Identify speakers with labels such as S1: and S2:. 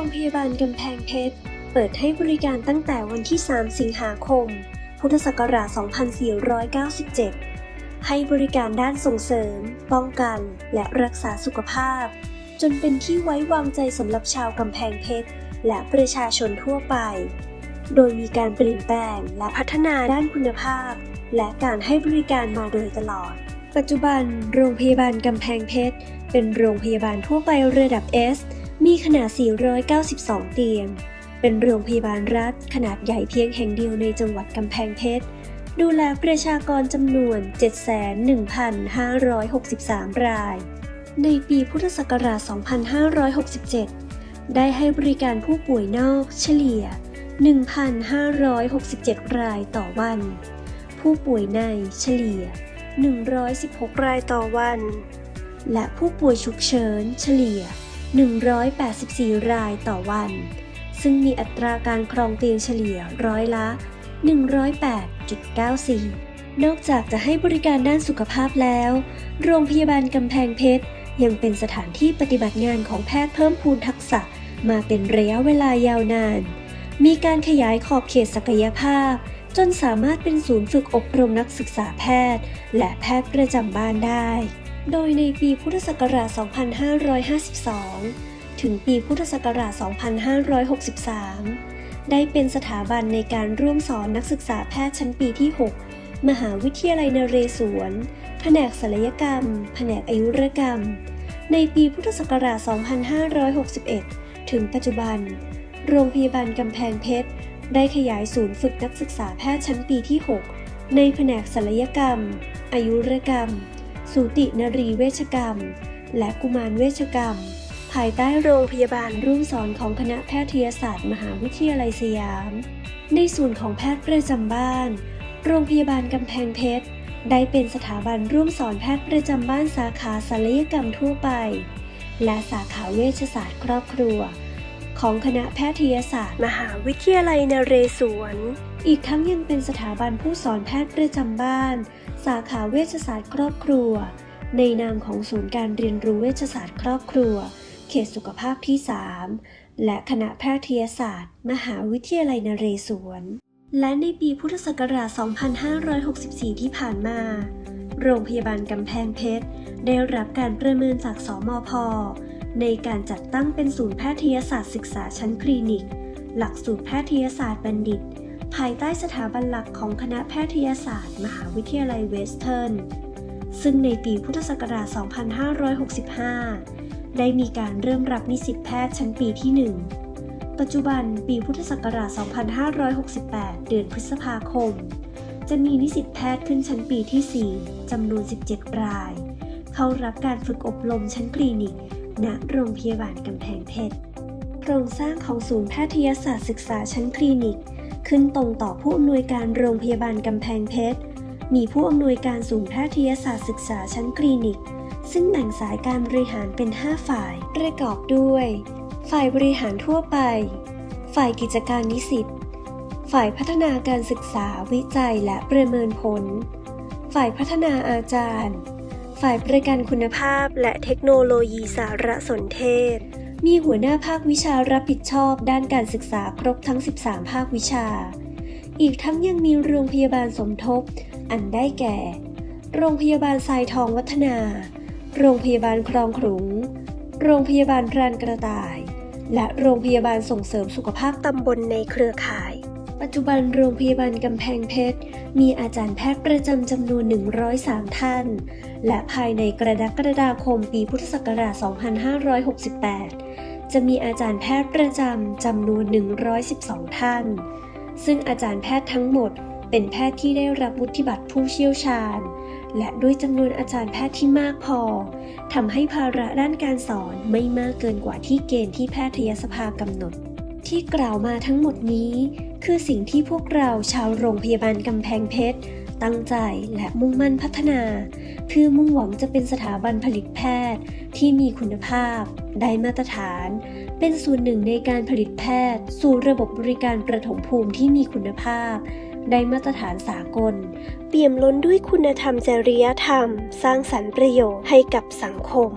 S1: รงพยาบาลกำแพงเพชร เปิดให้บริการตั้งแต่วันที่ 3 สิงหาคม พุทธศักราช 2497 ให้บริการด้านส่งเสริม ป้องกัน และรักษาสุขภาพ จนเป็นที่ไว้วางใจสำหรับชาวกำแพงเพชร และประชาชนทั่วไป โดยมีการเปลี่ยนแปลงและพัฒนาด้านคุณภาพ และการให้บริการมาโดยตลอด ปัจจุบัน โรงพยาบาลกำแพงเพชร เป็นโรงพยาบาลทั่วไประดับ S มีขนาด 492 เตียง เป็นโรงพยาบาลรัฐขนาดใหญ่เพียงแห่งเดียวในจังหวัดกำแพงเพชร ดูแลประชากรจำนวน 71,563 ราย ในปีพุทธศักราช 2567 ได้ให้บริการผู้ป่วยนอกเฉลี่ย 1,567 รายต่อวัน ผู้ป่วยในเฉลี่ย 116 รายต่อวัน และผู้ป่วยฉุกเฉินเฉลี่ย 184 รายต่อวัน ซึ่งมีอัตราการครองเตียงเฉลี่ยร้อยละ 108.94 นอกจากจะให้บริการด้านสุขภาพแล้ว โรงพยาบาลกำแพงเพชร ยังเป็นสถานที่ปฏิบัติงานของแพทย์เพิ่มพูนทักษะมาเป็นระยะเวลายาวนาน มีการขยายขอบเขตศักยภาพ จนสามารถเป็นศูนย์ฝึกอบรมนักศึกษาแพทย์ และแพทย์ประจำบ้านได้ โดยในปีพุทธศักราช 2552 ถึงปีพุทธศักราช 2563 ได้เป็นสถาบันในการร่วมสอนนักศึกษาแพทย์ชั้นปีที่ 6 มหาวิทยาลัยนเรศวร แผนกศัลยกรรม แผนกอายุรกรรม ในปีพุทธศักราช 2561 ถึงปัจจุบัน โรงพยาบาลกำแพงเพชร ได้ขยายศูนย์ฝึกนักศึกษาแพทย์ชั้นปีที่ 6 ในแผนกศัลยกรรม อายุรกรรม สูตินรีเวชกรรม และกุมารเวชกรรม ภายใต้โรงพยาบาลร่วมสอนของคณะแพทยศาสตร์ มหาวิทยาลัยสยาม ในส่วนของแพทย์ประจำบ้าน โรงพยาบาลกำแพงเพชรได้เป็นสถาบันร่วมสอนแพทย์ประจำบ้านสาขาศัลยกรรมทั่วไป และสาขาเวชศาสตร์ครอบครัว ของคณะแพทยศาสตร์ มหาวิทยาลัยนเรศวร อีกทั้งยังเป็นสถาบันผู้สอนแพทย์ประจำบ้าน สาขาเวชศาสตร์ครอบครัว ในนามของศูนย์การเรียนรู้เวชศาสตร์ครอบครัว เขตสุขภาพที่ 3 และคณะแพทยศาสตร์ มหาวิทยาลัยนเรศวร และในปีพุทธศักราช 2564 ที่ผ่านมา โรงพยาบาลกำแพงเพชร ได้รับการประเมินจากสมพในการจัดตั้งเป็นศูนย์แพทยศาสตร์ศึกษาชั้นคลินิก หลักสูตรแพทยศาสตร์บัณฑิต ภายใต้สถาบันหลักของคณะแพทยศาสตร์ มหาวิทยาลัยเวสเทิร์น ซึ่งในปีพุทธศักราช 2565 ได้มีการเริ่มรับนิสิตแพทย์ชั้นปีที่ 1 ปัจจุบันปีพุทธศักราช 2568 เดือนพฤษภาคม จะมีนิสิตแพทย์ขึ้นชั้นปีที่ 4 จำนวน 17 ราย เข้ารับการฝึกอบรมชั้นคลินิก ณ โรงพยาบาลกำแพงเพชร โครงสร้างของศูนย์แพทยศาสตร์ศึกษาชั้นคลินิก ขึ้นตรงต่อผู้อำนวยการโรงพยาบาลกำแพงเพชร มีผู้อำนวยการศูนย์แพทยศาสตร์ศึกษาชั้นคลินิก ซึ่งแบ่งสายการบริหารเป็น 5 ฝ่าย ประกอบด้วย ฝ่ายบริหารทั่วไป ฝ่ายกิจการนิสิต ฝ่ายพัฒนาการศึกษาวิจัยและประเมินผล ฝ่ายพัฒนาอาจารย์ ฝ่ายประกันคุณภาพและเทคโนโลยีสารสนเทศ มีหัวหน้าภาควิชารับผิดชอบด้านการศึกษาครบทั้ง 13 ภาควิชา อีกทั้งยังมีโรงพยาบาลสมทบ อันได้แก่ โรงพยาบาลทรายทองวัฒนา โรงพยาบาลคลองขลุง โรงพยาบาลพรานกระต่าย และโรงพยาบาลส่งเสริมสุขภาพตำบลในเครือข่าย ปัจจุบันโรงพยาบาลกำแพงเพชร มีอาจารย์แพทย์ประจำจำนวน 103 ท่าน และภายในกรกฎาคมปีพุทธศักราช 2568 จะมีอาจารย์แพทย์ประจำจำนวน 112 ท่าน ซึ่งอาจารย์แพทย์ทั้งหมดเป็นแพทย์ที่ได้รับวุฒิบัตรผู้เชี่ยวชาญ และด้วยจำนวนอาจารย์แพทย์ที่มากพอทำให้ภาระด้านการสอนไม่มากเกินกว่าที่เกณฑ์ที่แพทยสภากำหนด ที่กล่าวมาทั้งหมดนี้ คือสิ่งที่พวกเราชาวโรงพยาบาลกำแพงเพชร ตั้งใจและมุ่งมั่นพัฒนา เพื่อมุ่งหวังจะเป็นสถาบันผลิตแพทย์ที่มีคุณภาพ ได้มาตรฐาน เป็นส่วนหนึ่งในการผลิตแพทย์ สู่ระบบบริการประถมภูมิที่มีคุณภาพ ได้มาตรฐานสากล เปี่ยมล้นด้วยคุณธรรมจริยธรรม สร้างสรรค์ประโยชน์ให้กับสังคม